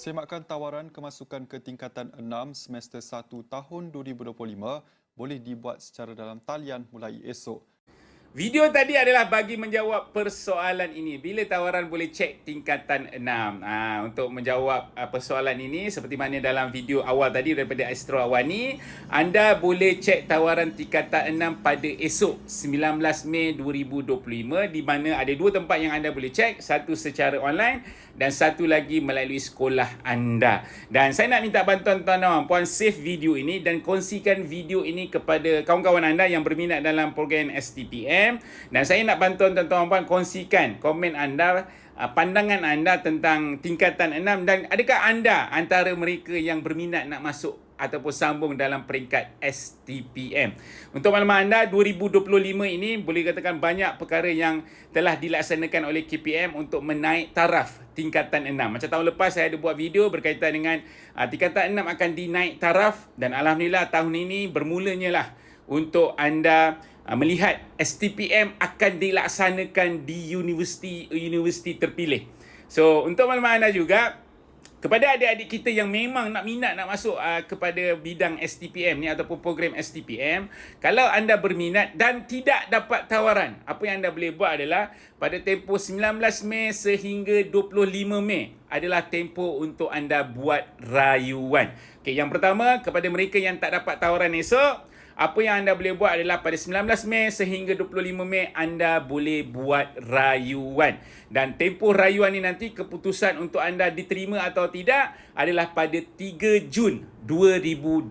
Semakkan tawaran kemasukan ke tingkatan 6 semester 1 tahun 2025 boleh dibuat secara dalam talian mulai esok. Video tadi adalah bagi menjawab persoalan ini. Bila tawaran boleh cek tingkatan 6? Ha, untuk menjawab uh, persoalan ini, seperti mana dalam video awal tadi daripada Astro Awani, anda boleh cek tawaran tingkatan 6 pada esok 19 Mei 2025 di mana ada dua tempat yang anda boleh cek. Satu secara online dan satu lagi melalui sekolah anda. Dan saya nak minta bantuan tuan-tuan puan save video ini dan kongsikan video ini kepada kawan-kawan anda yang berminat dalam program STPM dan saya nak bantuan tuan-tuan puan kongsikan komen anda uh, pandangan anda tentang tingkatan 6 dan adakah anda antara mereka yang berminat nak masuk ataupun sambung dalam peringkat STPM. Untuk maklumat anda, 2025 ini boleh katakan banyak perkara yang telah dilaksanakan oleh KPM untuk menaik taraf tingkatan 6. Macam tahun lepas saya ada buat video berkaitan dengan uh, tingkatan 6 akan dinaik taraf dan Alhamdulillah tahun ini bermulanya lah untuk anda melihat STPM akan dilaksanakan di universiti-universiti terpilih. So, untuk maklumat anda juga, kepada adik-adik kita yang memang nak minat nak masuk uh, kepada bidang STPM ni ataupun program STPM, kalau anda berminat dan tidak dapat tawaran, apa yang anda boleh buat adalah pada tempoh 19 Mei sehingga 25 Mei adalah tempoh untuk anda buat rayuan. Okay, yang pertama kepada mereka yang tak dapat tawaran esok, apa yang anda boleh buat adalah pada 19 Mei sehingga 25 Mei anda boleh buat rayuan. Dan tempoh rayuan ini nanti keputusan untuk anda diterima atau tidak adalah pada 3 Jun 2025.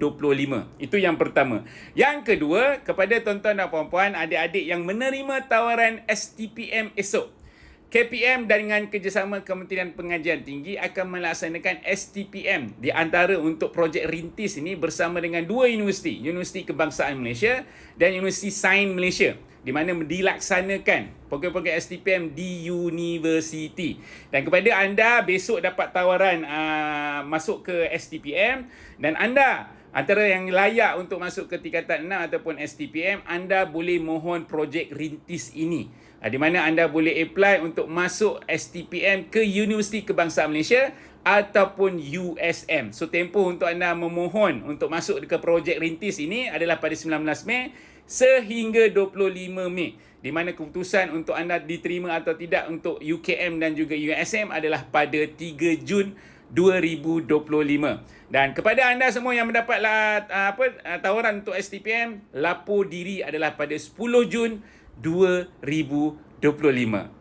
Itu yang pertama. Yang kedua, kepada tuan-tuan dan puan-puan, adik-adik yang menerima tawaran STPM esok. KPM dengan kerjasama Kementerian Pengajian Tinggi akan melaksanakan STPM di antara untuk projek rintis ini bersama dengan dua universiti, Universiti Kebangsaan Malaysia dan Universiti Sains Malaysia di mana dilaksanakan program-program STPM di universiti. Dan kepada anda besok dapat tawaran uh, masuk ke STPM dan anda antara yang layak untuk masuk ke tingkatan 6 ataupun STPM, anda boleh mohon projek rintis ini. Ah, di mana anda boleh apply untuk masuk STPM ke Universiti Kebangsaan Malaysia ataupun USM. So tempoh untuk anda memohon untuk masuk ke projek rintis ini adalah pada 19 Mei sehingga 25 Mei. Di mana keputusan untuk anda diterima atau tidak untuk UKM dan juga USM adalah pada 3 Jun 2025. Dan kepada anda semua yang mendapat ah, apa ah, tawaran untuk STPM, lapor diri adalah pada 10 Jun 2025.